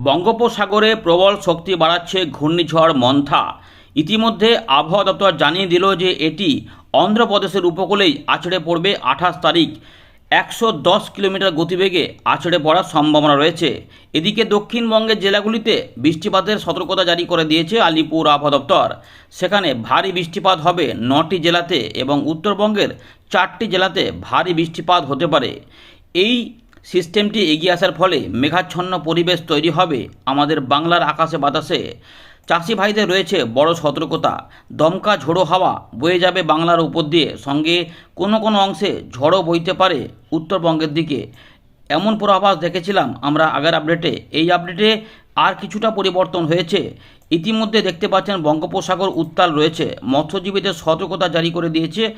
বঙ্গোপসাগরে প্রবল শক্তি বাড়াচ্ছে ঘূর্ণিঝড় মন্থা। ইতিমধ্যে আবহাওয়া দপ্তর জানিয়ে দিল যে এটি অন্ধ্রপ্রদেশের উপকূলেই আছড়ে পড়বে আঠাশ তারিখ। একশো দশ কিলোমিটার গতিবেগে আছড়ে পড়ার সম্ভাবনা রয়েছে। এদিকে দক্ষিণবঙ্গের জেলাগুলিতে বৃষ্টিপাতের সতর্কতা জারি করে দিয়েছে আলিপুর আবহাওয়া দপ্তর। সেখানে ভারী বৃষ্টিপাত হবে নটি জেলাতে এবং উত্তরবঙ্গের চারটি জেলাতে ভারী বৃষ্টিপাত হতে পারে। এই সিস্টেমটি এগিয়ে আসার ফলে মেঘাচ্ছন্ন পরিবেশ তৈরি হবে আমাদের বাংলার আকাশে বাতাসে। চাষি ভাইদের রয়েছে বড় সতর্কতা। দমকা ঝোড়ো হাওয়া বয়ে যাবে বাংলার উপর দিয়ে। সঙ্গে কোনো কোনো অংশে ঝড়ও বইতে পারে উত্তরবঙ্গের দিকে। এমন পূর্বাভাস দেখেছিলাম আমরা আগের আপডেটে। এই আপডেটে আর কিছুটা পরিবর্তন হয়েছে। ইতিমধ্যে দেখতে পাচ্ছেন বঙ্গোপসাগর উত্তাল রয়েছে। মৎস্যজীবীদের সতর্কতা জারি করে দিয়েছে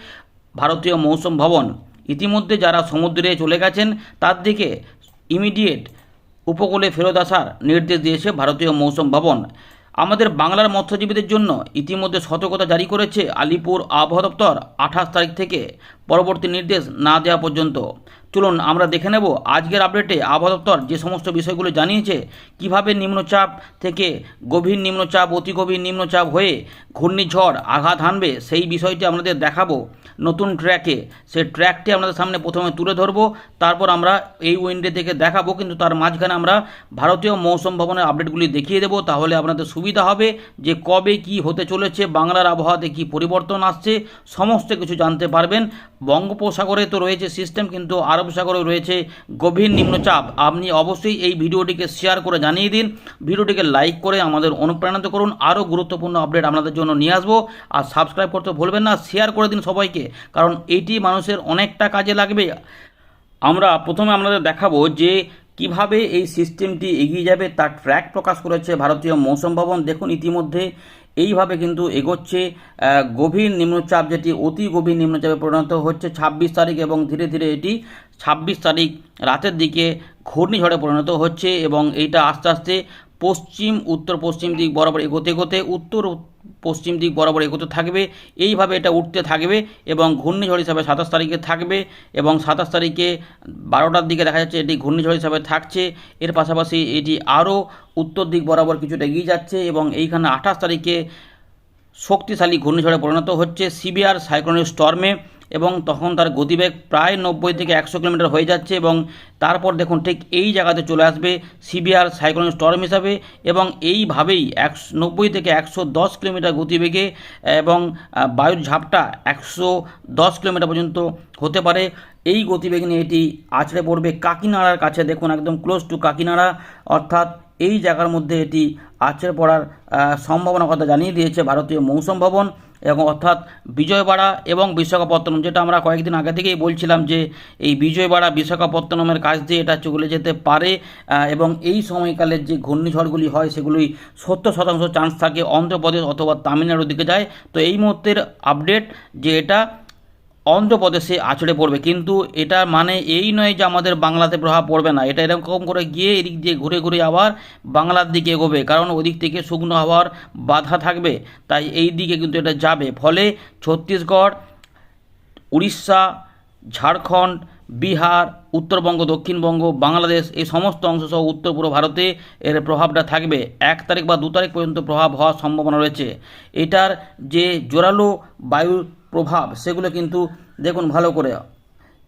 ভারতীয় মৌসুম ভবন। ইতিমধ্যে যারা সমুদ্রে চলে গেছেন, তার দিকে ইমিডিয়েট উপকূলে ফেরত আসার নির্দেশ দিয়েছে ভারতীয় মৌসুম ভবন। আমাদের বাংলার মৎস্যজীবীদের জন্য ইতিমধ্যে সতর্কতা জারি করেছে আলিপুর আবহাওয়া দপ্তর আঠাশ তারিখ থেকে পরবর্তী নির্দেশ না দেওয়া পর্যন্ত। চলুন আমরা দেখে নেব আজকের আপডেটে আবহাওয়া দপ্তর যে সমস্ত বিষয়গুলো জানিয়েছে, কীভাবে নিম্নচাপ থেকে গভীর নিম্নচাপ, অতি গভীর নিম্নচাপ হয়ে ঘূর্ণিঝড় আঘাত হানবে, সেই বিষয়টি আপনাদের দেখাবো নতুন ট্র্যাকে সেই ট্র্যাকটি আপনাদের সামনে প্রথমে তুলে ধরবো, তারপর আমরা এই উইন্ডে থেকে দেখাবো, কিন্তু তার মাঝখানে আমরা ভারতীয় মৌসুম ভবনের আপডেটগুলি দেখিয়ে দেবো, তাহলে আপনাদের সুবিধা হবে যে কবে কি হতে চলেছে, বাংলার আবহাওয়াতে কি পরিবর্তন আসছে, সমস্ত কিছু জানতে পারবেন। বঙ্গোপসাগরে তো রয়েছে সিস্টেম কিন্তু আরব সাগরে রয়েছে গভীর নিম্নচাপ। আপনি অবশ্যই এই ভিডিওটিকে শেয়ার করে জানিয়ে দিন। ভিডিওটিকে লাইক করে আমাদের অনুপ্রাণিত করুন। আরও গুরুত্বপূর্ণ আপডেট আপনাদের জন্য নিয়ে আসব। আর সাবস্ক্রাইব করতে ভুলবেন না শেয়ার করে দিন সবাইকে। কারণ এটি মানুষের অনেকটা কাজে লাগবে। আমরা প্রথমে আপনাদের দেখাবো যে কীভাবে এই সিস্টেমটি এগিয়ে যাবে তার ট্র্যাক প্রকাশ করেছে ভারতীয় মৌসুম ভবন। দেখুন, ইতিমধ্যে এইভাবে কিন্তু এগোচ্ছে গভীর নিম্নচাপ যেটি অতি গভীর নিম্নচাপে পরিণত হচ্ছে ছাব্বিশ তারিখ এবং ধীরে ধীরে এটি ছাব্বিশ তারিখ রাতের দিকে ঘূর্ণিঝড়ে পরিণত হচ্ছে এবং এইটা আস্তে আস্তে পশ্চিম, উত্তর, পশ্চিম দিক বরাবর এগোতে এগোতে, উত্তর, পশ্চিম দিক বরাবর এগোতে থাকবে। এইভাবে এটা উঠতে থাকবে এবং ঘূর্ণিঝড় হিসাবে সাতাশ তারিখে থাকবে এবং সাতাশ তারিখে বারোটার দিকে দেখা যাচ্ছে এটি ঘূর্ণিঝড় হিসাবে থাকছে। এর পাশাপাশি এটি আরও উত্তর দিক বরাবর কিছুটা এগিয়ে যাচ্ছে এবং এইখানে আঠাশ তারিখে শক্তিশালী ঘূর্ণিঝড়ে পরিণত হচ্ছে সিবিআর সাইক্লোনিক স্টর্মে। এবং তখন তার গতিবেগ প্রায় নব্বই থেকে একশো কিলোমিটার হয়ে যাচ্ছে এবং তারপর দেখুন ঠিক এই জায়গাতে চলে আসবে সিবিআর সাইক্লোনিক স্টর্ম হিসাবে এবং এইভাবেই একশো, নব্বই থেকে একশো দশ কিলোমিটার গতিবেগে এবং বায়ুর ঝাপটা একশো দশ কিলোমিটার পর্যন্ত হতে পারে। এই গতিবেগ নিয়ে এটি আছড়ে পড়বে কাকিনাড়ার কাছে। দেখুন একদম ক্লোজ টু কাকিনাড়া। অর্থাৎ এই জায়গার মধ্যে এটি আছড়ে পড়ার সম্ভাবনার কথা জানিয়ে দিয়েছে ভারতীয় মৌসুম ভবন। এবং অর্থাৎ বিজয়বাড়া এবং বিশাখাপত্তনম, যেটা আমরা কয়েকদিন আগে থেকেই বলছিলাম যে এই বিজয়বাড়া, বিশাখাপত্তনমের কাছ দিয়ে এটা চলে যেতে পারে এবং এই সময়কালের যে ঘূর্ণিঝড়গুলি হয় সেগুলি সত্তর শতাংশ চান্স থাকে অন্ধ্রপ্রদেশ অথবা তামিলনাড়ুর দিকে যায়। তো এই মুহূর্তের আপডেট যে এটা অন্ধ্রপ্রদেশে আছড়ে পড়বে। কিন্তু এটা মানে এই নয় যে আমাদের বাংলাতে প্রভাব পড়বে না। এটা এরকম করে গিয়ে এদিক দিয়ে ঘুরে ঘুরে আবার বাংলার দিকে এগোবে। কারণ ওদিক থেকে শুকনো হওয়ার বাধা থাকবে, তাই এই দিকে কিন্তু এটা যাবে। ফলে ছত্তিশগড়, উড়িষ্যা, ঝাড়খণ্ড বিহার, উত্তরবঙ্গ, দক্ষিণবঙ্গ, বাংলাদেশ, এই সমস্ত অংশ সহ উত্তর পূর্ব ভারতে এর প্রভাবটা থাকবে। এক তারিখ বা দু তারিখ পর্যন্ত প্রভাব হওয়ার সম্ভাবনা রয়েছে। এটার যে জোরালো বায়ুর প্রভাব সেগুলো কিন্তু দেখুন ভালো করে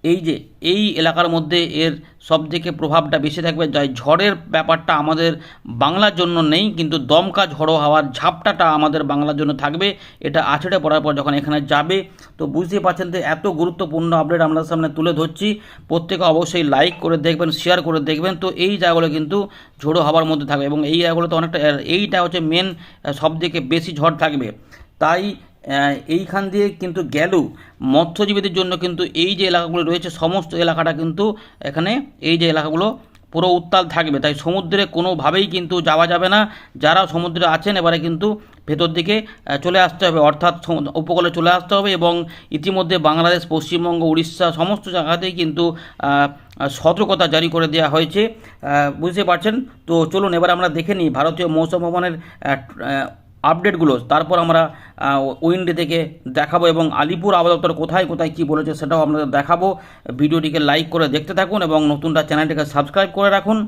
এই যে, এই এলাকার মধ্যে এর সব থেকে প্রভাবটা বেশি থাকবে, যাই ঝড়ের ব্যাপারটা আমাদের বাংলার জন্য নেই, কিন্তু দমকা ঝড়ো হওয়ার ঝাপটাটা আমাদের বাংলার জন্য থাকবে, এটা আছড়ে পড়ার পর যখন এখানে যাবে, তো বুঝতে পারছেন যে এত গুরুত্বপূর্ণ আপডেট আপনাদের সামনে তুলে ধরছি, প্রত্যেকে অবশ্যই লাইক করে দেখবেন শেয়ার করে দেখবেন, তো এই জায়গাগুলো কিন্তু ঝোড়ো হওয়ার মধ্যে থাকবে এবং এই জায়গাগুলো তো অনেকটা এইটা হচ্ছে মেন সব থেকে বেশি ঝড় থাকবে। তাই এইখান দিয়ে কিন্তু গেলেও মৎস্যজীবীদের জন্য কিন্তু এই যে এলাকাগুলো রয়েছে, সমস্ত এলাকাটা কিন্তু এখানে এই যে এলাকাগুলো পুরো উত্তাল থাকবে। তাই সমুদ্রে কোনোভাবেই কিন্তু যাওয়া যাবে না। যারা সমুদ্রে আছেন, এবারে কিন্তু ভেতর দিকে চলে আসতে হবে। অর্থাৎ উপকূলে চলে আসতে হবে এবং ইতিমধ্যে বাংলাদেশ, পশ্চিমবঙ্গ, উড়িষ্যা সমস্ত জায়গাতেই কিন্তু সতর্কতা জারি করে দেওয়া হয়েছে। বুঝতে পারছেন? তো চলুন, এবার আমরা দেখে নিই ভারতীয় মৌসুম ভবনের আপডেটগুলো, তারপর আমরা উইন্ডে থেকে দেখাবো এবং আলিপুর আবহাওয়া দপ্তর কোথায় কোথায় কী বলেছে সেটাও আপনাদের দেখাবো। ভিডিওটিকে লাইক করে দেখতে থাকুন এবং নতুনটা চ্যানেলটিকে সাবস্ক্রাইব করে রাখুন।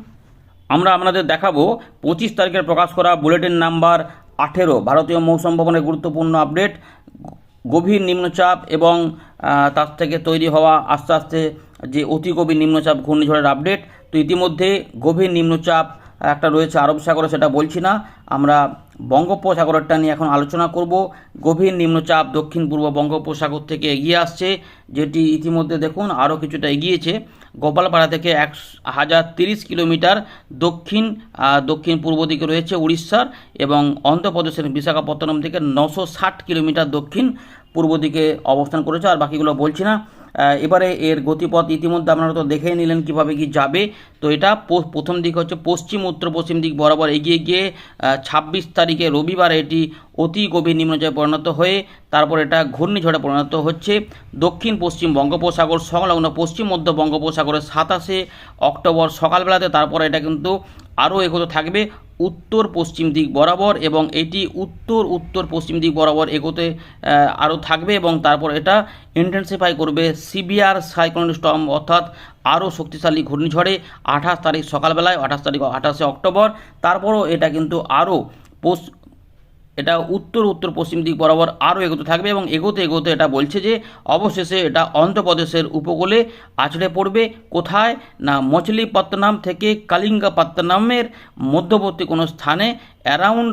আমরা আপনাদের দেখাবো, পঁচিশ তারিখের প্রকাশ করা বুলেটিন নাম্বার আঠেরো, ভারতীয় মৌসুম ভবনের গুরুত্বপূর্ণ আপডেট, গভীর নিম্নচাপ এবং তার থেকে তৈরি হওয়া আস্তে আস্তে যে অতি গভীর নিম্নচাপ ঘূর্ণিঝড়ের আপডেট, তো ইতিমধ্যে গভীর নিম্নচাপ একটা রয়েছে আরব সাগরে, সেটা বলছি না। আমরা বঙ্গোপসাগরটা নিয়ে এখন আলোচনা করব। গভীর নিম্নচাপ দক্ষিণ পূর্ব বঙ্গোপসাগর থেকে এগিয়ে আসছে, যেটি ইতিমধ্যে দেখুন আরও কিছুটা এগিয়েছে। গোপালপাড়া থেকে এক হাজার তিরিশ কিলোমিটার দক্ষিণ দক্ষিণ পূর্ব দিকে রয়েছে উড়িষ্যার এবং অন্ধ্রপ্রদেশের বিশাখাপত্তনম থেকে নশো ষাট কিলোমিটার দক্ষিণ পূর্ব দিকে অবস্থান করেছে, আর বাকিগুলো বলছি না। এবারে এর গতিপথ ইতিমধ্যে আপনারা তো দেখেই নিলেন কীভাবে কি যাবে। তো এটা প্রথম দিক হচ্ছে পশ্চিম, উত্তর, পশ্চিম দিক বরাবর এগিয়ে গিয়ে ছাব্বিশ তারিখে রবিবার এটি অতি গভীর নিম্নচাপে পরিণত হয়ে তারপর এটা ঘূর্ণিঝড়ে পরিণত হচ্ছে। দক্ষিণ, পশ্চিম বঙ্গোপসাগর সংলগ্ন পশ্চিম, মধ্য বঙ্গোপসাগরের সাতাশে অক্টোবর সকালবেলাতে তারপর এটা কিন্তু আরও এগোতে থাকবে। উত্তর, পশ্চিম দিক বরাবর এবং এটি উত্তর উত্তর, পশ্চিম দিক বরাবর এগোতে আরও থাকবে এবং তারপর এটা ইন্টেন্সিফাই করবে সিভিয়ার সাইক্লোন স্টর্ম অর্থাৎ আরও শক্তিশালী ঘূর্ণিঝড়ে আঠাশ তারিখ সকালবেলায়, আঠাশ তারিখ আঠাশে অক্টোবর। তারপরও এটা কিন্তু আরও পোস এটা উত্তর উত্তর পশ্চিম দিক বরাবর আরও এগোতে থাকবে এবং এগোতে এগোতে এটা বলছে যে, অবশেষে এটা অন্ধ্রপ্রদেশের উপকূলে আছড়ে পড়বে। কোথায়? না, মছলিপত্তনম থেকে কালিঙ্গাপত্তনমের মধ্যবর্তী কোনো স্থানে অ্যারাউন্ড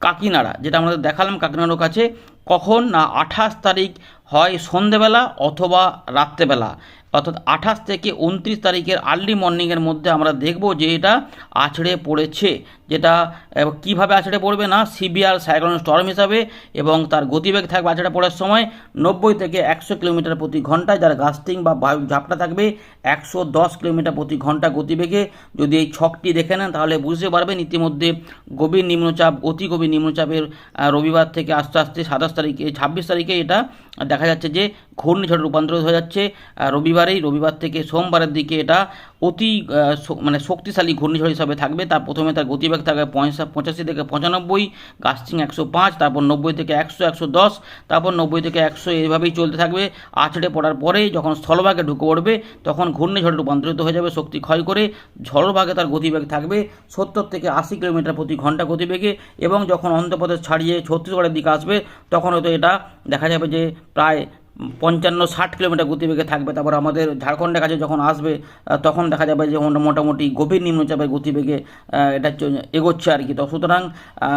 কাকিনাড়া, যেটা আমাদের দেখালাম কাকিনাড়ার কাছে, কখন? না, আঠাশ তারিখ হয় সন্ধেবেলা অথবা রাত্রেবেলা। অর্থাৎ আঠাশ থেকে উনত্রিশ তারিখের আর্লি মর্নিংয়ের মধ্যে আমরা দেখব যে এটা আছড়ে পড়েছে, যেটা কীভাবে আছড়ে পড়বে না? সিবিআর সাইক্লোন স্টর্ম হিসাবে এবং তার গতিবেগ থাকবে আছড়ে পড়ার সময় নব্বই থেকে একশো কিলোমিটার প্রতি ঘন্টায়, যার গাস্টিং বা বায়ু ঝাপটা থাকবে একশো দশ কিলোমিটার প্রতি ঘণ্টা গতিবেগে। যদি এই ছকটি দেখে নেন, তাহলে বুঝতে পারবেন ইতিমধ্যে গভীর নিম্নচাপ, অতি গভীর নিম্নচাপের রবিবার থেকে আস্তে আস্তে সাতাশ তারিখে, ছাব্বিশ তারিখে এটা দেখা যাচ্ছে যে ঘূর্ণিঝড়ে রূপান্তরিত হয়ে যাচ্ছে রবিবারেই রবিবার থেকে সোমবারের দিকে এটা অতি মানে শক্তিশালী ঘূর্ণিঝড় হিসাবে থাকবে। তার প্রথমে তার গতিবেগ থাকবে পঁচাশি থেকে পঁচানব্বই গাস্টিং একশো পাঁচ, তারপর নব্বই থেকে একশো একশো দশ, তারপর নব্বই থেকে একশো এইভাবেই চলতে থাকবে। আছড়ে পড়ার পরেই যখন স্থলভাগে ঢুকে পড়বে, তখন ঘূর্ণিঝড়ে রূপান্তরিত হয়ে যাবে শক্তি ক্ষয় করে। ঝড়ভাগে তার গতিবেগ থাকবে সত্তর থেকে আশি কিলোমিটার প্রতি ঘণ্টা গতিবেগে এবং যখন অন্ধ্রপ্রদেশ ছাড়িয়ে ছত্তিশগড়ের দিকে আসবে, তখন হয়তো এটা দেখা যাবে যে প্রায় পঞ্চান্ন ষাট কিলোমিটার গতিবেগে থাকবে। তারপর আমাদের ঝাড়খণ্ডের কাছে যখন আসবে তখন দেখা যাবে যে মোটা- মোটামুটি গভীর নিম্নচাপের গতিবেগে এটা এগোচ্ছে আর কি। তো সুতরাং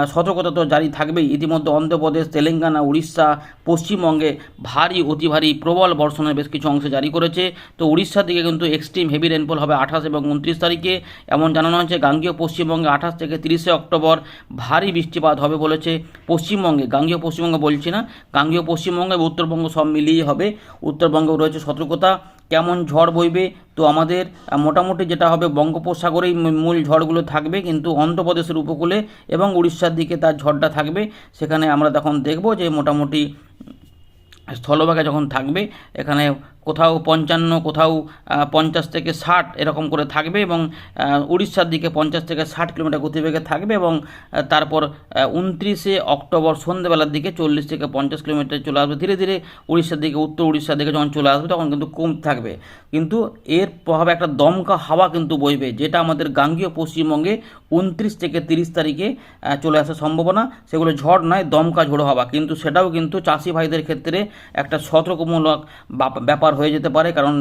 সতর্কতা তো জারি থাকবেই। ইতিমধ্যে অন্ধ্রপ্রদেশ, তেলেঙ্গানা, উড়িষ্যা, পশ্চিমবঙ্গে ভারী, অতি ভারী, প্রবল বর্ষণের বেশ কিছু অংশ জারি করেছে। তো উড়িষ্যার দিকে কিন্তু এক্সট্রিম হেভি রেনফল হবে আঠাশ এবং উনত্রিশ তারিখে। এমন জানানো হয়েছে, গাঙ্গীয় পশ্চিমবঙ্গে আঠাশ থেকে তিরিশে অক্টোবর ভারী বৃষ্টিপাত হবে বলেছে পশ্চিমবঙ্গে। গাঙ্গীয় পশ্চিমবঙ্গ বলছি না, গাঙ্গীয় পশ্চিমবঙ্গ উত্তরবঙ্গ সব মিলিয়ে হবে। উত্তরবঙ্গেও রয়েছে সতর্কতা। কেমন ঝড় বইবে? তো আমাদের মোটামুটি যেটা হবে, বঙ্গোপসাগরেই মূল ঝড়গুলো থাকবে। কিন্তু অন্ধ্রপ্রদেশের উপকূলে এবং উড়িষ্যার দিকে তার ঝড়টা থাকবে। সেখানে আমরা তখন দেখব যে মোটামুটি স্থলভাগে যখন থাকবে, এখানে কোথাও পঞ্চান্ন, কোথাও পঞ্চাশ থেকে ষাট এরকম করে থাকবে এবং উড়িষ্যার দিকে পঞ্চাশ থেকে ষাট কিলোমিটার গতিবেগে থাকবে এবং তারপর উনত্রিশে অক্টোবর সন্ধ্যেবেলার দিকে চল্লিশ থেকে পঞ্চাশ কিলোমিটার চলে আসবে। ধীরে ধীরে উড়িষ্যার দিকে, উত্তর উড়িষ্যার দিকে যখন চলে আসবে তখন কিন্তু কম থাকবে। কিন্তু এর প্রভাবে একটা দমকা হাওয়া কিন্তু বইবে, যেটা আমাদের গাঙ্গীয় পশ্চিমবঙ্গে উনত্রিশ থেকে তিরিশ তারিখে চলে আসার সম্ভাবনা। সেগুলো ঝড় নয়, দমকা ঝোড়ো হাওয়া। কিন্তু সেটাও কিন্তু চাষি ভাইদের ক্ষেত্রে একটা সতর্কমূলক ব্যাপার হয়ে যেতে পারে। কারণ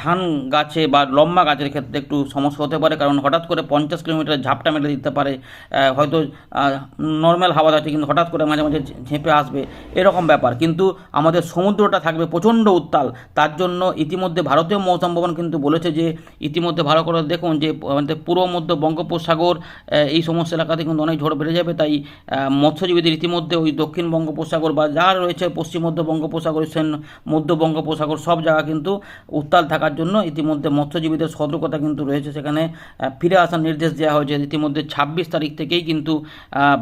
ধান গাছে বা লম্বা গাছের ক্ষেত্রে একটু সমস্যা হতে পারে। কারণ হঠাৎ করে পঞ্চাশ কিলোমিটার ঝাপটা মেরে দিতে পারে। হয়তো নর্মাল হাওয়া যাচ্ছে কিন্তু হঠাৎ করে মাঝে মাঝে ঝেঁপে আসবে। এরকম ব্যাপার। কিন্তু আমাদের সমুদ্রটা থাকবে প্রচণ্ড উত্তাল। তার জন্য ইতিমধ্যে ভারতীয় মৌসম ভবন কিন্তু বলেছে যে, ইতিমধ্যে ভালো করে দেখুন যে, আমাদের পূর্ব মধ্য বঙ্গোপসাগর এই সমস্ত এলাকাতে কিন্তু অনেক ঝড় বেড়ে যাবে। তাই মৎস্যজীবীদের ইতিমধ্যে ওই দক্ষিণ বঙ্গোপসাগর বা যা রয়েছে পশ্চিম মধ্য বঙ্গোপসাগর সেন মধ্য বঙ্গোপসাগর সব জায়গা কিন্তু উত্তাল থাকার জন্য ইতিমধ্যে মৎস্যজীবীদের সতর্কতা কিন্তু রয়েছে। সেখানে ফিরে আসার নির্দেশ দেওয়া হয়েছে। ইতিমধ্যে ছাব্বিশ তারিখ থেকেই কিন্তু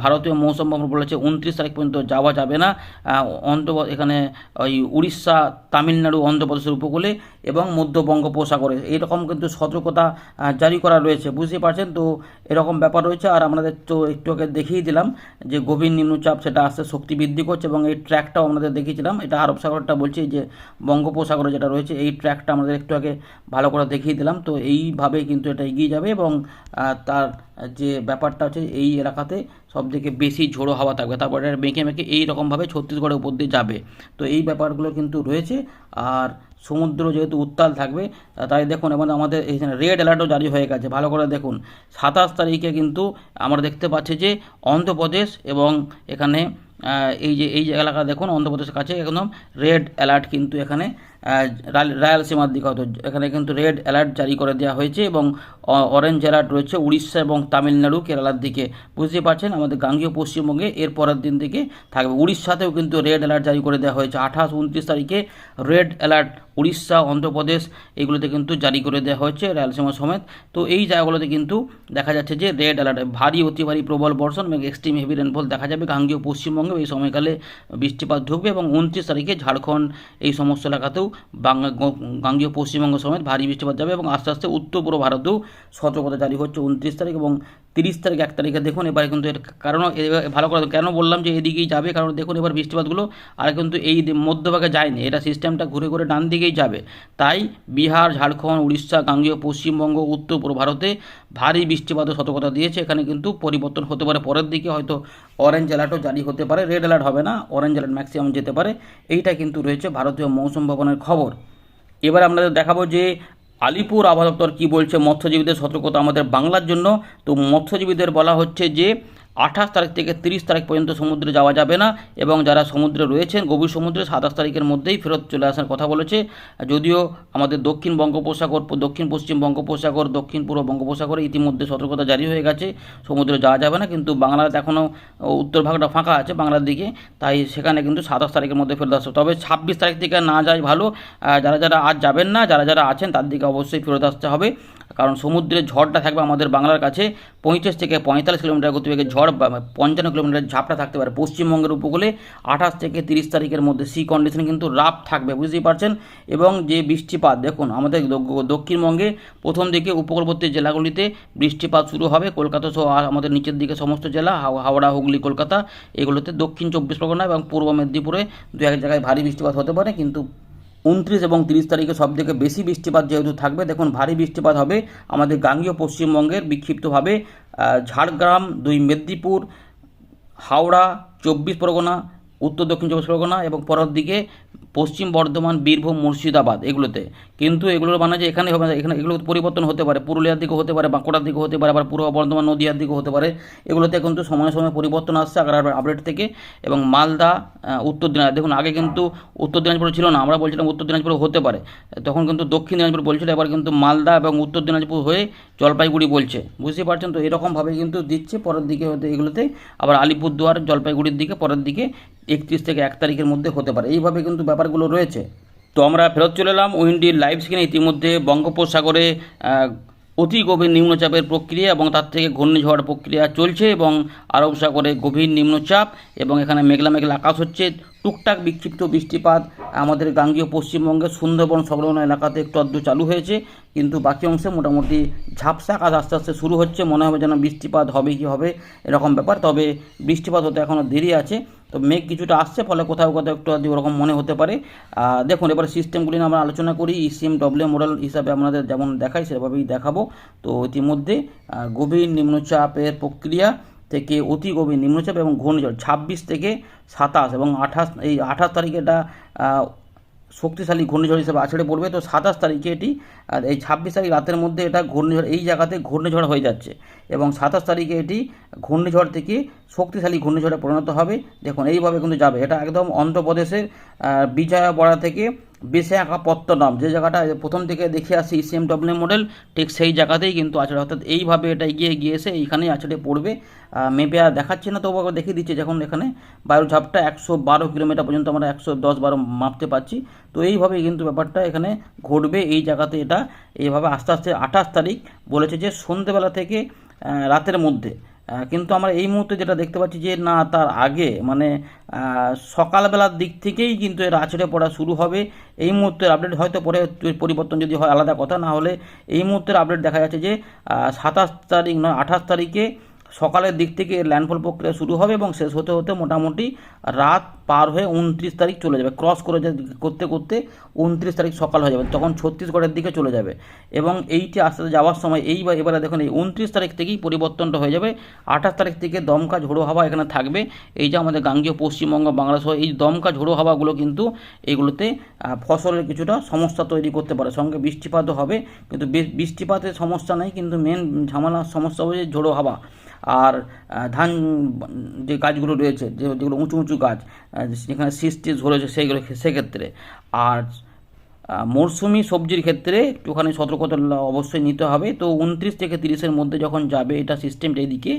ভারতীয় মৌসুম ভবন বলেছে উনত্রিশ তারিখ পর্যন্ত যাওয়া যাবে না। আহ, অন্ধ্র এখানে ওই উড়িষ্যা তামিলনাড়ু অন্ধ্রপ্রদেশের উপকূলে এবং মধ্য বঙ্গোপসাগরে। এইরকম কিন্তু সতর্কতা জারি করা রয়েছে। বুঝতে পারছেন? তো এরকম ব্যাপার রয়েছে। আর আমাদের তো একটু আগে দেখিয়ে দিলাম যে গভীর নিম্নচাপ সেটা আস্তে শক্তি বৃদ্ধি করছে এবং এই ট্র্যাকটাও আমাদের দেখিয়েছিলাম। এটা আরব সাগরটা বলছি যে বঙ্গোপসাগরে যেটা রয়েছে, এই ট্র্যাকটা আমাদের একটু আগে ভালো করে দেখিয়ে দিলাম। তো এইভাবে কিন্তু এটা এগিয়ে যাবে এবং তার যে ব্যাপারটা হচ্ছে এই এলাকাতে সব থেকে বেশি ঝোড়ো হাওয়া থাকবে। তারপরে এটা মেঁকে মেঘে এই রকমভাবে ছত্তিশগড়ের উপর দিয়ে যাবে। তো এই ব্যাপারগুলো কিন্তু রয়েছে। আর সমুদ্র যেহেতু উত্তাল থাকবে তাই দেখুন এবং আমাদের এখানে রেড অ্যালার্টও জারি হয়ে গেছে। ভালো করে দেখুন। সাতাশ তারিখে কিন্তু আমরা দেখতে পাচ্ছি যে অন্ধ্রপ্রদেশ এবং এখানে এই যে এই যে এলাকা দেখুন, অন্ধ্রপ্রদেশের কাছে একদম রেড অ্যালার্ট কিন্তু এখানে রায়ালসীমার দিকে হয়তো এখানে কিন্তু রেড অ্যালার্ট জারি করে দেওয়া হয়েছে এবং অরেঞ্জ অ্যালার্ট রয়েছে উড়িষ্যা এবং তামিলনাড়ু, কেরালার দিকে। বুঝতে পারছেন? আমাদের গাঙ্গীয় পশ্চিমবঙ্গে এর পরের দিন থেকে থাকবে। উড়িষ্যাতেও কিন্তু রেড অ্যালার্ট জারি করে দেওয়া হয়েছে। আঠাশ, উনত্রিশ তারিখে রেড অ্যালার্ট উড়িষ্যা, অন্ধ্রপ্রদেশ এগুলোতে কিন্তু জারি করে দেওয়া হয়েছে রায়লসীমা সমেত। তো এই জায়গাগুলোতে কিন্তু দেখা যাচ্ছে যে রেড অ্যালার্ট, ভারী, অতি ভারী প্রবল বর্ষণ এবং এক্সট্রিম হেভি রেনফল দেখা যাবে। গাঙ্গীয় পশ্চিমবঙ্গে এই সময়কালে বৃষ্টিপাত ঢুকবে এবং উনত্রিশ তারিখে ঝাড়খণ্ড এই সমস্ত এলাকাতেও গাঙ্গীয় পশ্চিমবঙ্গ সমেত ভারী বৃষ্টিপাত যাবে এবং আস্তে আস্তে উত্তর পূর্ব ভারতেও সতর্কতা জারি হচ্ছে উনত্রিশ তারিখ এবং তিরিশ তারিখ, এক তারিখে। দেখুন, এবার কিন্তু এর কারণ ভালো করে কেন বললাম যে এদিকেই যাবে? কারণ দেখুন, এবার বৃষ্টিপাতগুলো আর কিন্তু এই মধ্যভাগে যায়নি। এটা সিস্টেমটা ঘুরে ঘুরে ডান দিকেই যাবে। তাই বিহার, ঝাড়খণ্ড, উড়িষ্যা, গাঙ্গীয়, পশ্চিমবঙ্গ, উত্তর, পূর্ব ভারতে ভারী বৃষ্টিপাতের সতর্কতা দিয়েছে। এখানে কিন্তু পরিবর্তন হতে পারে। পরের দিকে হয়তো অরেঞ্জ অ্যালার্টও জারি হতে পারে। রেড অ্যালার্ট হবে না অরেঞ্জ অ্যালার্ট ম্যাক্সিমাম যেতে পারে। এইটা কিন্তু রয়েছে ভারতীয় মৌসুম ভবনের খবর। এবার আপনাদের দেখাবো যে আলিপুর আবহাওয়া দপ্তর কী বলছে? মৎস্যজীবীদের সতর্কতা আমাদের বাংলার জন্য। তো মৎস্যজীবীদের বলা হচ্ছে যে আঠাশ তারিখ থেকে তিরিশ তারিখ পর্যন্ত সমুদ্রে যাওয়া যাবে না এবং যারা সমুদ্রে রয়েছেন, গভীর সমুদ্রে সাতাশ তারিখের মধ্যেই ফেরত চলে আসার কথা বলেছে। যদিও আমাদের দক্ষিণ বঙ্গোপসাগর, দক্ষিণ পশ্চিম বঙ্গোপসাগর, দক্ষিণ পূর্ব বঙ্গোপসাগরে ইতিমধ্যে সতর্কতা জারি হয়ে গেছে, সমুদ্রে যাওয়া যাবে না, কিন্তু বাংলাতে এখনও উত্তর ভাগটা ফাঁকা আছে বাংলার দিকে, তাই সেখানে কিন্তু সাতাশ তারিখের মধ্যে ফেরত আসবে তবে ছাব্বিশ তারিখ থেকে না যায় ভালো যারা যারা আজ যাবেন না, যারা যারা আছেন তার দিকে অবশ্যই ফেরত আসতে হবে, কারণ সমুদ্রের ঝড়টা থাকবে আমাদের বাংলার কাছে পঁয়ত্রিশ থেকে পঁয়তাল্লিশ কিলোমিটার গতিবেগে ঝড় বা পঞ্চান্ন কিলোমিটার ঝাপটা থাকতে পারে। পশ্চিমবঙ্গের উপকূলে আঠাশ থেকে তিরিশ তারিখের মধ্যে সি কন্ডিশন কিন্তু রাফ থাকবে, বুঝতেই পারছেন? এবং যে বৃষ্টিপাত, দেখুন, আমাদের দক্ষিণবঙ্গে প্রথম দিকে উপকূলবর্তী জেলাগুলিতে বৃষ্টিপাত শুরু হবে। কলকাতা সহ আমাদের নিচের দিকে সমস্ত জেলা হাওড়া, হুগলি, কলকাতা, এগুলোতে দক্ষিণ চব্বিশ পরগনা এবং পূর্ব মেদিনীপুরে দু এক জায়গায় ভারী বৃষ্টিপাত হতে পারে। কিন্তু উনত্রিশ এবং তিরিশ তারিখে সব থেকে বেশি বৃষ্টিপাত যেহেতু থাকবে, দেখুন, ভারী বৃষ্টিপাত হবে আমাদের গাঙ্গীয় পশ্চিমবঙ্গের বিক্ষিপ্তভাবে ঝাড়গ্রাম দুই মেদিনীপুর হাওড়া চব্বিশ পরগনা উত্তর দক্ষিণ চব্বিশ পরগনা এবং পরের দিকে পশ্চিম বর্ধমান, বীরভূম, মুর্শিদাবাদ এগুলোতে। কিন্তু এগুলোর মানে যে এখানে হবে এখানে এগুলো পরিবর্তন হতে পারে। পুরুলিয়ার দিকে হতে পারে, বাঁকুড়ার দিকে হতে পারে, আবার পূর্ব বর্ধমান নদীয়ার দিকে হতে পারে। এগুলোতে কিন্তু সময় সময় পরিবর্তন আসছে আগার আপডেট থেকে। এবং মালদা উত্তর দিনাজপুর, দেখুন আগে কিন্তু উত্তর দিনাজপুরে ছিল না, আমরা বলছিলাম উত্তর দিনাজপুরে হতে পারে। তখন কিন্তু দক্ষিণ দিনাজপুর বলছিল, এবার কিন্তু মালদা এবং উত্তর দিনাজপুর হয়ে জলপাইগুড়ি বলছে। বুঝতে পারছেন তো, এরকমভাবে কিন্তু দিচ্ছে, পরের দিকে হতে এগুলোতে আবার আলিপুরদুয়ার, জলপাইগুড়ির দিকে, পরের দিকে একত্রিশ থেকে এক তারিখের মধ্যে হতে পারে। এইভাবে কিন্তু ব্যাপারগুলো রয়েছে। তো আমরা ফেরত চলে এলাম উইন্ডির লাইভ স্ক্রিনে। ইতিমধ্যে বঙ্গোপসাগরে অতি গভীর নিম্নচাপের প্রক্রিয়া এবং তার থেকে ঘূর্ণিঝড় প্রক্রিয়া চলছে এবং আরব সাগরে গভীর নিম্নচাপ এবং এখানে মেঘলা মেঘলা আকাশ হচ্ছে। টুকটাক বিক্ষিপ্ত বৃষ্টিপাত আমাদের গাঙ্গীয় পশ্চিমবঙ্গের সুন্দরবন সংলগ্ন এলাকাতে একটু আধটু চালু হয়েছে, কিন্তু বাকি অংশে মোটামুটি ঝাপসা আকাশ আস্তে আস্তে শুরু হচ্ছে, মনে হবে যেন বৃষ্টিপাত হবে কি হবে এরকম ব্যাপার, তবে বৃষ্টিপাত হতে এখনও দেরি আছে, তো মেঘ কিছুটা আসছে, ফলে কোথাও কোথাও একটু আধটু ওরকম মনে হতে পারে। দেখুন, এবার সিস্টেমগুলি নিয়ে আমরা আলোচনা করি ইসিএম ডব্লিউ মডেল হিসাবে আপনাদের যেমন দেখাই সেভাবেই দেখাবো। তো ইতিমধ্যে গভীর নিম্নচাপের প্রক্রিয়া থেকে অতি গভীর নিম্নচাপ এবং ঘূর্ণিঝড় ছাব্বিশ থেকে সাতাশ এবং আঠাশ এই আঠাশ তারিখে এটা শক্তিশালী ঘূর্ণিঝড় হিসেবে আছড়ে পড়বে। তো সাতাশ তারিখে এটি এই ছাব্বিশ তারিখ রাতের মধ্যে এটা ঘূর্ণিঝড় এই জায়গাতে ঘূর্ণিঝড় হয়ে যাচ্ছে এবং সাতাশ তারিখে এটি ঘূর্ণিঝড় থেকে শক্তিশালী ঘূর্ণিঝড়ে পরিণত হবে। দেখুন এইভাবে কিন্তু যাবে। এটা একদম অন্ধ্রপ্রদেশের আহ, বিজয়ওয়াড়া থেকে বিশাখাপত্তনম, যে জায়গাটা প্রথম থেকে দেখে আসি ইসিএম ডব্লিউ মডেল ঠিক সেই জায়গাতেই কিন্তু আছড়ে, অর্থাৎ এইভাবে এটা এগিয়ে গিয়ে এসে এইখানেই আছড়ে পড়বে। মেপে আর দেখাচ্ছে না, তবু দেখিয়ে দিচ্ছে যখন এখানে বায়ুর ঝাপটা একশো বারো কিলোমিটার পর্যন্ত আমরা একশো দশ বারো মাপতে পারছি। তো এইভাবেই কিন্তু ব্যাপারটা এখানে ঘটবে, এই জায়গাতে এটা এইভাবে আস্তে আস্তে আঠাশ তারিখ বলেছে যে সন্ধেবেলা থেকে রাতের মধ্যে। কিন্তু আমরা এই মুহূর্তে যেটা দেখতে পাচ্ছি যে না, তার আগে মানে সকালবেলার দিক থেকেই কিন্তু এর আছড়ে পড়া শুরু হবে। এই মুহূর্তের আপডেট হয়তো পরে পরিবর্তন যদি হয়, আলাদা কথা। না হলে এই মুহূর্তের আপডেট দেখা যাচ্ছে যে সাতাশ তারিখ নয়, আঠাশ তারিখে সকালের দিক থেকে ল্যান্ডফল প্রক্রিয়া শুরু হবে এবং শেষ হতে হতে মোটামুটি রাত পার হয়ে উনত্রিশ তারিখ চলে যাবে। ক্রস করে করতে করতে উনত্রিশ তারিখ সকাল হয়ে যাবে, তখন ছত্তিশগড়ের দিকে চলে যাবে। এবং এইটি আস্তে আস্তে যাওয়ার সময় এইবার এবারে দেখুন, এই উনত্রিশ তারিখ থেকেই পরিবর্তনটা হয়ে যাবে। আঠাশ তারিখ থেকে দমকা ঝোড়ো হাওয়া এখানে থাকবে। এই যে আমাদের গাঙ্গীয় পশ্চিমবঙ্গ, বাংলাদেশ এই দমকা ঝোড়ো হাওয়াগুলো কিন্তু এগুলোতে ফসলের কিছুটা সমস্যা তৈরি করতে পারে। সঙ্গে বৃষ্টিপাতও হবে, কিন্তু বৃষ্টিপাতের সমস্যা নেই, কিন্তু মেন ঝামেলার সমস্যা হচ্ছে ঝোড়ো হাওয়া। আর ধান, যে গাছগুলো রয়েছে, যে, যেগুলো উঁচু উঁচু গাছ যেখানে শীষ টিস ধরেছে সেইগুলো সেক্ষেত্রে। আর মরশুমি সবজির ক্ষেত্রে একটুখানি সতর্কতা অবশ্যই নিতে হবে। তো উনত্রিশ থেকে তিরিশের মধ্যে যখন যাবে এটা সিস্টেমটা এদিকে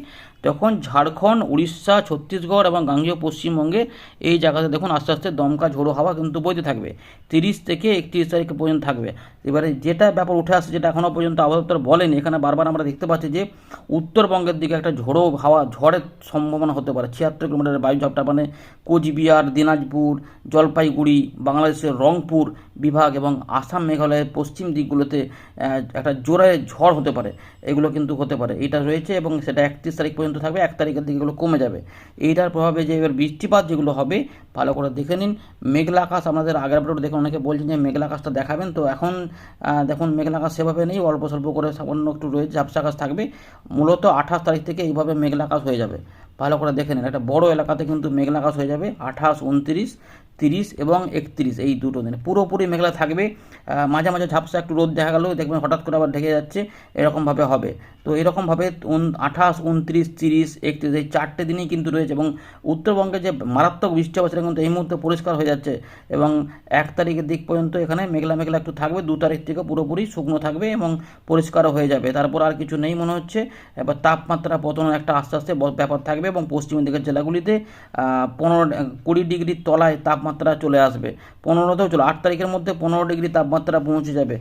তখন ঝাড়খণ্ড, উড়িষ্যা, ছত্তিশগড় এবং গাঙ্গেয় পশ্চিমবঙ্গে এই জায়গাতে দেখুন আস্তে আস্তে দমকা ঝোড়ো হাওয়া কিন্তু বইতে থাকবে। তিরিশ থেকে একত্রিশ তারিখ পর্যন্ত থাকবে। এবারে যেটা ব্যাপার উঠে আসছে যেটা এখনও পর্যন্ত আবহাওয়া বলেনি, এখানে বারবার আমরা দেখতে পাচ্ছি যে উত্তরবঙ্গের দিকে একটা ঝোড়ো হাওয়া, ঝড়ের সম্ভাবনা হতে পারে। ছিয়াত্তর কিলোমিটারের বায়ু ঝাপটা মানে কোচবিহার, দিনাজপুর, জলপাইগুড়ি, বাংলাদেশের রংপুর বিভাগ এবং আসাম, মেঘালয়ের পশ্চিম দিকগুলোতে একটা জোরে ঝড় হতে পারে। এগুলো কিন্তু হতে পারে। এটা রয়েছে এবং সেটা একত্রিশ তারিখ পর্যন্ত থাকবে, এক তারিখের দিকে এগুলো কমে যাবে। এইটার প্রভাবে যে এবার বৃষ্টিপাত যেগুলো হবে, ভালো করে দেখে নিন। মেঘলা আকাশ আমাদের আগের আপলোড দেখে অনেকে বলছেন যে মেঘলা আকাশটা দেখাবেন। তো এখন দেখুন, মেঘলা আকাশ সেভাবে নেই, অল্প স্বল্প করে সামান্য একটু রয়েছে ঝাপসা আকাশ থাকবে। মূলত আঠাশ তারিখ থেকে এইভাবে মেঘলা আকাশ হয়ে যাবে। ভালো করে দেখে নিন। একটা বড় এলাকাতে কিন্তু মেঘলা আকাশ হয়ে যাবে। আঠাশ, উনত্রিশ, তিরিশ এবং একত্রিশ এই দুটো দিন। পুরোপুরি মেঘলা থাকবে। মাঝে মাঝে ঝাপসা একটু রোদ দেখা গেলেও দেখবেন হঠাৎ করে আবার ঢেকে যাচ্ছে। এরকমভাবে হবে। তো এরকমভাবে আঠাশ, উনত্রিশ, তিরিশ, একত্রিশ এই চারটে দিনই কিন্তু রয়েছে এবং উত্তরবঙ্গে যে মারাত্মক বৃষ্টি হবে সেটা কিন্তু এই মুহূর্তে পরিষ্কার হয়ে যাচ্ছে এবং এক তারিখের দিক পর্যন্ত এখানে মেঘলা মেঘলা একটু থাকবে। দু তারিখ থেকে পুরোপুরি শুকনো থাকবে এবং পরিষ্কারও হয়ে যাবে। তারপর আর কিছু নেই মনে হচ্ছে। এবার তাপমাত্রা পতনের একটা আস্তে আস্তে ব্যাপার থাকবে। এবং পশ্চিম দিকের জেলাগুলিতে পনেরো, কুড়ি ডিগ্রির তলায় তাপমাত্রা চলে আসবে। পনেরোতেও চলে, আট তারিখের মধ্যে পনেরো ডিগ্রি তাপমাত্রা পৌঁছে যাবে।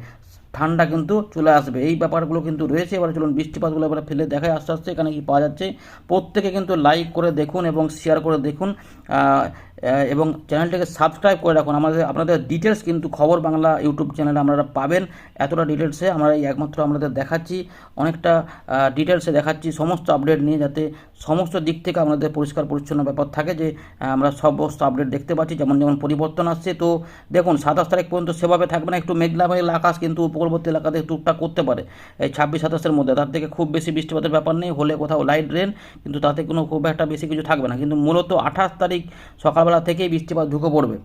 ঠান্ডা কিন্তু চলে আসবে। এই ব্যাপারগুলো কিন্তু রয়েছে। এবার চলুন বৃষ্টিপাতগুলো এবার ফেলে দেখায় আস্তে আস্তে এখানে কি পাওয়া যাচ্ছে। প্রত্যেকে কিন্তু লাইক করে দেখুন এবং শেয়ার করে দেখুন। এবং চ্যানেলটাকে সাবস্ক্রাইব করে রাখুন। আমাদের, আপনাদের ডিটেলস কিন্তু খবর বাংলা ইউটিউব চ্যানেলে আপনারা পাবেন। এতটা ডিটেলসে আমরা এই একমাত্র আপনাদের দেখাচ্ছি। অনেকটা ডিটেলসে দেখাচ্ছি সমস্ত আপডেট নিয়ে যাতে সমস্ত দিক থেকে আমাদের পরিষ্কার পরিচ্ছন্ন ব্যাপার থাকে যে আমরা সমস্ত আপডেট দেখতে পাচ্ছি। যেমন যেমন পরিবর্তন আসছে, তো দেখুন, সাতাশ তারিখ পর্যন্ত সেভাবে থাকবে না। একটু মেঘলা মেঘলা আকাশ কিন্তু উপকূলবর্তী এলাকাতে টুকটাক করতে পারে। এই ছাব্বিশ, সাতাশের মধ্যে। তার থেকে খুব বেশি বৃষ্টিপাতের ব্যাপার নেই। হলে কোথাও লাইট রেন কিন্তু তাতে কোনো খুব একটা বেশি কিছু থাকবে না। কিন্তু মূলত আঠাশ তারিখ সকালবেলা থেকেই বৃষ্টিপাত ঢুকে পড়বে।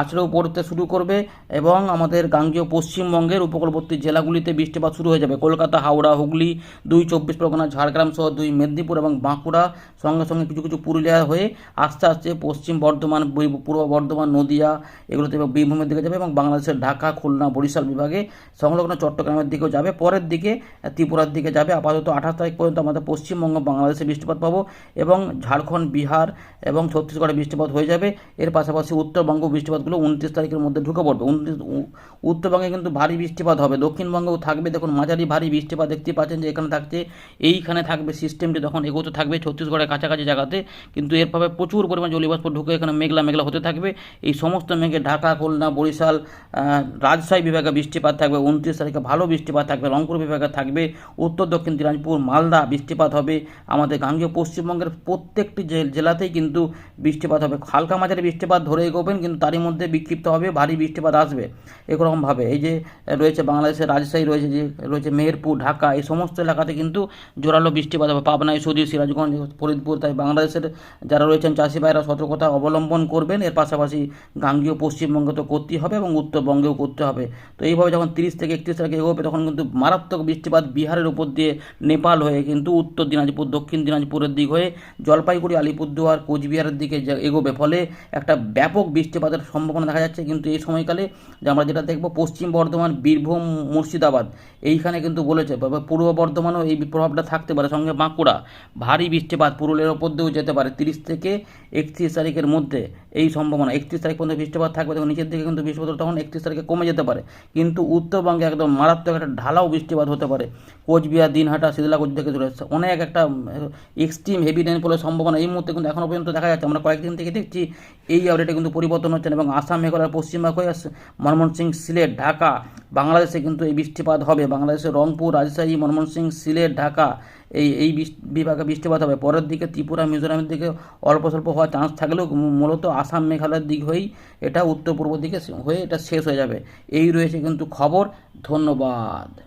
আছড়েও পড়তে শুরু করবে এবং আমাদের গাঙ্গীয় পশ্চিমবঙ্গের উপকূলবর্তী জেলাগুলিতে বৃষ্টিপাত শুরু হয়ে যাবে। কলকাতা, হাওড়া, হুগলি, দুই চব্বিশ পরগনা, ঝাড়গ্রাম সহ দুই মেদিনীপুর এবং বাঁকুড়া সঙ্গে সঙ্গে কিছু কিছু পুরুলিয়া হয়ে আস্তে আস্তে পশ্চিম বর্ধমান পূর্ব বর্ধমান, নদিয়া এগুলোতে বীরভূমের দিকে যাবে এবং বাংলাদেশের ঢাকা, খুলনা, বরিশাল বিভাগে সংলগ্ন চট্টগ্রামের দিকেও যাবে। পরের দিকে ত্রিপুরার দিকে যাবে। আপাতত আঠাশ তারিখ পর্যন্ত আমাদের পশ্চিমবঙ্গ বাংলাদেশে বৃষ্টিপাত পাবো এবং ঝাড়খণ্ড, বিহার এবং ছত্তিশগড়ে বৃষ্টিপাত হয়ে যাবে। এর পাশাপাশি উত্তরবঙ্গ বৃষ্টিপাতগুলো উনত্রিশ তারিখের মধ্যে ঢুকে পড়বে। উনত্রিশ উত্তরবঙ্গে কিন্তু ভারী বৃষ্টিপাত হবে। দক্ষিণবঙ্গেও থাকবে। দেখুন, মাঝারি ভারী বৃষ্টিপাত দেখতে পাচ্ছেন যে, এখানে থাকছে, এইখানে থাকবে সিস্টেমটি তখন এগোতে থাকবে ছত্তিশগড়ের কাছাকাছি জায়গাতে। কিন্তু এর ফলে প্রচুর পরিমাণ জলীয়বাষ্প ঢুকে এখানে মেঘলা মেঘলা হতে থাকবে। এই সমস্ত মেঘে ঢাকা, খুলনা, বরিশাল রাজশাহী বিভাগে বৃষ্টিপাত থাকবে। উনত্রিশ তারিখে ভালো বৃষ্টিপাত থাকবে। রংপুর বিভাগে থাকবে। উত্তর, দক্ষিণ, দিনাজপুর, মালদা বৃষ্টিপাত হবে। আমাদের গাঙ্গীয় পশ্চিমবঙ্গের প্রত্যেকটি জেলাতেই কিন্তু বৃষ্টিপাত হবে। হালকা মাঝারি বৃষ্টিপাত ধরে এগোবেন কিন্তু তারই মধ্যে বিক্ষিপ্ত হবে, ভারী বৃষ্টিপাত আসবে এরকমভাবে। এই যে রয়েছে বাংলাদেশের রাজশাহী, রয়েছে যে রয়েছে মেহেরপুর, ঢাকা, এই সমস্ত এলাকাতে কিন্তু জোরালো বৃষ্টিপাত হবে। পাবনায় ইসুদি সিরাজগঞ্জ, ফরিদপুর, তাই বাংলাদেশের যারা রয়েছেন চাষি ভাইরা সতর্কতা অবলম্বন করবেন। এর পাশাপাশি গাঙ্গীয় পশ্চিমবঙ্গে তো করতেই হবে এবং উত্তরবঙ্গেও করতে হবে। তো এইভাবে যখন তিরিশ থেকে একত্রিশ তারিখে এগোবে, তখন কিন্তু মারাত্মক বৃষ্টিপাত বিহারের উপর দিয়ে নেপাল হয়ে কিন্তু উত্তর দিনাজপুর, দক্ষিণ দিনাজপুরের দিক হয়ে জলপাইগুড়ি, আলিপুরদুয়ার, কোচবিহারের দিকে এগোবে। ফলে একটা ব্যাপক বৃষ্টিপাতের সম্ভাবনা দেখা যাচ্ছে। কিন্তু এই সময়কালে যে আমরা যেটা দেখব, পশ্চিম বর্ধমান, বীরভূম, মুর্শিদাবাদ, এইখানে কিন্তু বলেছে পূর্ব বর্ধমানেও এই প্রভাবটা থাকতে পারে। সঙ্গে বাঁকুড়া, ভারী বৃষ্টিপাত পুরুলের ওপর দিয়েও যেতে পারে। তিরিশ থেকে একত্রিশ তারিখের মধ্যে এই সম্ভাবনা। একত্রিশ তারিখ পর্যন্ত বৃষ্টিপাত থাকবে তখন নিচের দিকে কিন্তু বৃষ্টিপাত তখন একত্রিশ তারিখে কমে যেতে পারে। কিন্তু উত্তরবঙ্গে একদম মারাত্মক একটা ঢালাও বৃষ্টিপাত হতে পারে। কোচবিহার, দিনহাটা শিলাকুচ থেকে এসেছে। অনেক একটা এক্সট্রিম হেভি রেনফলের সম্ভাবনা এই মুহূর্তে কিন্তু এখনও পর্যন্ত দেখা যাচ্ছে। আমরা কয়েকদিন থেকে দেখছি এই আপডেটে কিন্তু পরিবর্তন হচ্ছেন এবং আসাম, মেঘালয়, পশ্চিমবঙ্গ ময়মনসিংহ সিলেট, ঢাকা, বাংলাদেশে কিন্তু এই বৃষ্টিপাত হবে। বাংলাদেশের রংপুর, রাজশাহী ময়মনসিংহ সিলেট, ঢাকা এই এই বিভাগে বৃষ্টিপাত হবে। পরের দিকে ত্রিপুরা, মিজোরামের দিকে অল্প স্বল্প হওয়ার চান্স থাকলেও মূলত আসাম, মেঘালয়ের দিক হয়েই এটা উত্তর পূর্ব দিকে হয়ে এটা শেষ হয়ে যাবে। এই রয়েছে কিন্তু খবর। ধন্যবাদ।